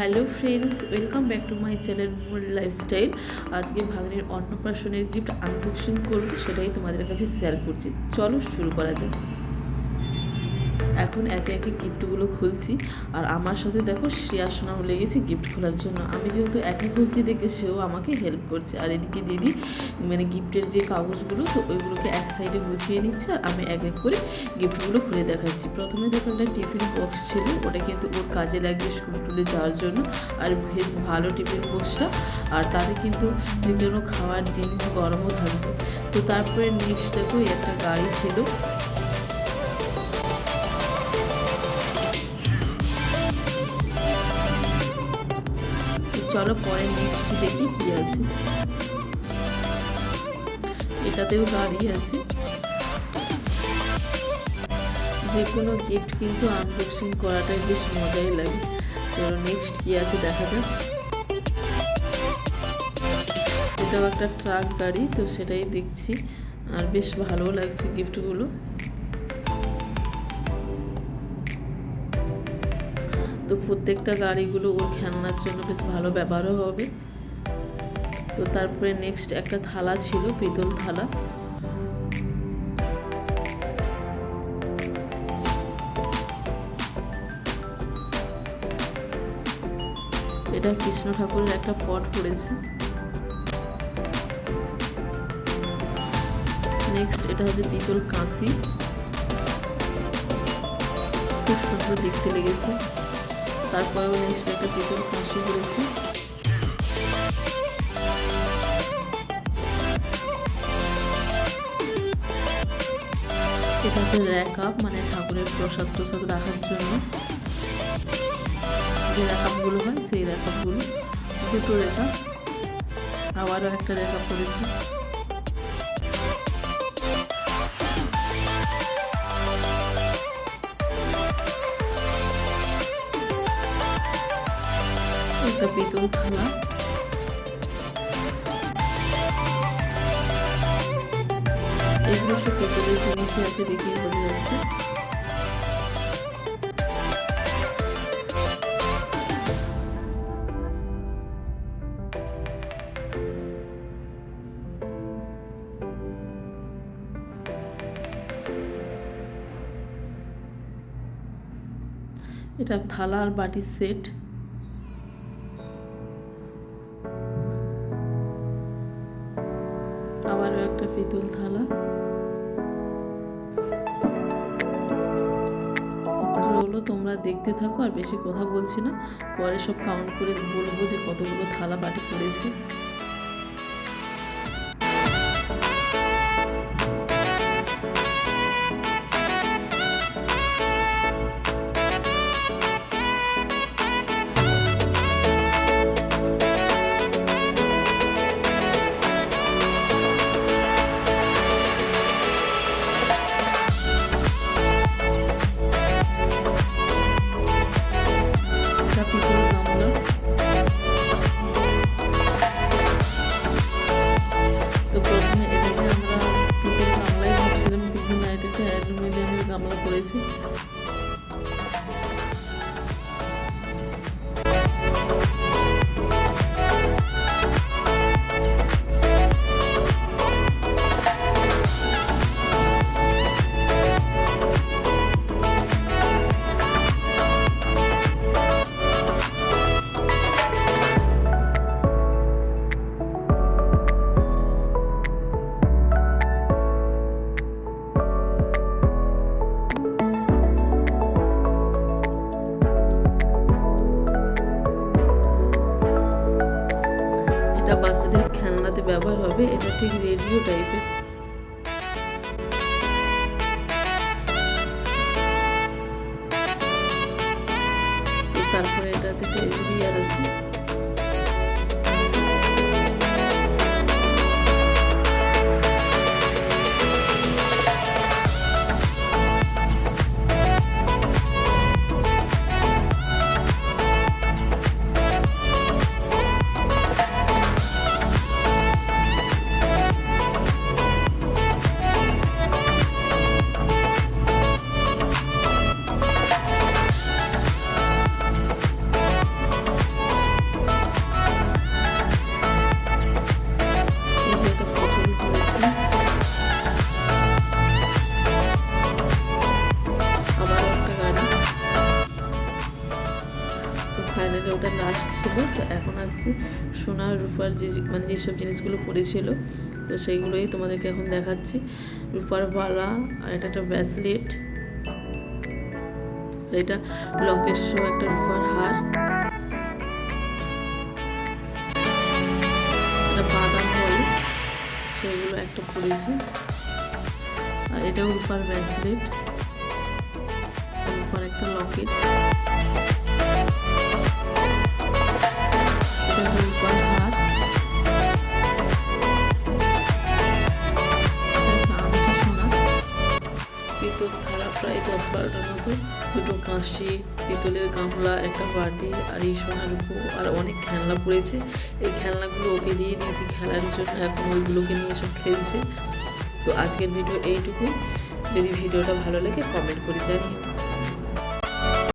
Hello friends, welcome back to my channel more lifestyle. আজকে ভাগ্নের অন্নপ্রাশনের gift unboxing করবে, সেটাই তোমাদের কাছে শেয়ার করছি। চলো শুরু করা যাক। এখন একে একে গিফটগুলো খুলছি। আর আমার সাথে দেখো শ্রেয়াসনাও লেগেছে গিফট খোলার জন্য। আমি যেহেতু একা খুলছি দেখে সেও আমাকে হেল্প করছে। আর এদিকে দিদি মানে গিফটের যে কাগজগুলো, তো ওইগুলোকে এক সাইডে গুছিয়ে নিচ্ছে। আর আমি এক এক করে গিফটগুলো খুলে দেখাচ্ছি। প্রথমে দেখো একটা টিফিন বক্স ছিল। ওটা কিন্তু ওর কাজে লাগবে স্কুল টুলে যাওয়ার জন্য। আর বেশ ভালো টিফিন বক্সটা আর তাতে কিন্তু যে কোনো খাওয়ার জিনিস গরমও থাকবে। তো তারপরে নেক্সট দেখো একটা গাড়ি ছিল। চলো পরে নেক্সট দেখি কি আছে। এটাতেও গাড়ি আছে। যে কোনো গিফট কিন্তু আনবক্সিং করাটাই বেশ মজাই লাগে। চলো নেক্সট কি আছে দেখা যাক। এটাও একটা ট্রাক গাড়ি, তো সেটাই দেখছি। আর বেশ ভালো লাগছে গিফটগুলো তো প্রত্যেকটা গাড়িগুলো ওর খেলনার জন্য বেশ ভালো ব্যবহারও হবে। তো তারপরে নেক্সট একটা থালা ছিল, পিতল থালা। এটা কৃষ্ণ ঠাকুরের একটা পট পড়েছে। নেক্সট এটা হচ্ছে পিতল কাঁচি। খুব সুন্দর দেখতে লেগেছে। তারপরেও নেক্সট একটা পিতল কাঁচি করেছি। এটা হচ্ছে র্যাক আপ মানে ঠাকুরের প্রসাদ প্রসাদ রাখার জন্য। যে র্যাকআপগুলো হয়, সেই র্যাকআপগুলো দুটো র্যাকআপ আবারও একটা র্যাকআপ করেছি। একটা পিতল থালা এগুলো সব পিতলের জিনিসই আছে দেখেই বোঝা যাচ্ছে এটা থালা আর বাটির সেট। তোমরা দেখতে থাকো আর বেশি কথা বলছি না। পরে সব কাউন্ট করে বলব যে কতগুলো থালা বাটি পড়েছে। এটা বাচ্চাদের খেলনাতে ব্যবহার হবে এটা ঠিক রেডিও টাইপের তারপরে এটাতে টেলিভিয়ার আছে। ফাইনালি ওটা লাস্ট ছিল, তো এখন আসছে সোনার রূপার যে মানে যেসব জিনিসগুলো পড়েছিল, তো সেইগুলোই তোমাদেরকে এখন দেখাচ্ছি। রূপার বালা, আর এটা একটা ব্যাসলেট এটা লকেট শো একটা রূপার হার। এটা বাদাম সেগুলো একটা পড়েছে। আর এটাও রূপার ব্যাসলেট রূপার একটা লকেট পিতল থালা প্রায় দশ বারোটার মতো দুটো কাঁচি পিতলের গামলা, একটা বাটি আর এই সোনার উপর আর অনেক খেলনা পড়েছে। এই খেলনাগুলো ওকে দিয়ে দিয়েছি খেলার জন্য। এখন ওইগুলোকে নিয়ে সব খেলছে। তো আজকের ভিডিও এইটুকুই। যদি ভিডিওটা ভালো লাগে কমেন্ট করে জানিও।